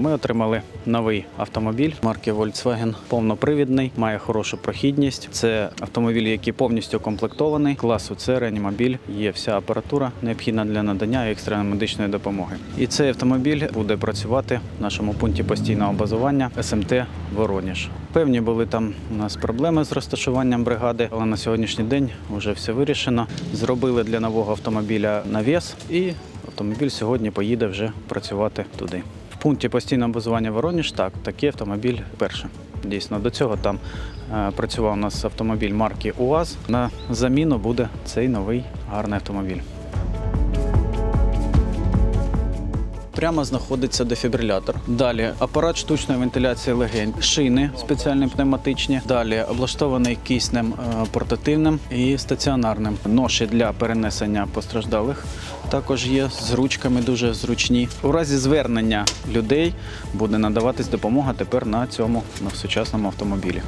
Ми отримали новий автомобіль марки Volkswagen, повнопривідний, має хорошу прохідність. Це автомобіль, який повністю комплектований. Класу С реанімобіль. Є вся апаратура необхідна для надання екстреної медичної допомоги. І цей автомобіль буде працювати в нашому пункті постійного базування СМТ Вороніж. Певні були там у нас проблеми з розташуванням бригади, але на сьогоднішній день вже все вирішено. Зробили для нового автомобіля навіс і автомобіль сьогодні поїде вже працювати туди. В пункті постійного базування Вороніж так, такий автомобіль перший. Дійсно, до цього там е, працював у нас автомобіль марки УАЗ. На заміну буде цей новий гарний автомобіль. Прямо знаходиться дефібрилятор. Далі апарат штучної вентиляції легень, шини спеціальні пневматичні. Далі облаштований киснем е, портативним і стаціонарним. Ноші для перенесення постраждалих також є з ручками дуже зручні. У разі звернення людей буде надаватись допомога тепер на цьому на сучасному автомобілі.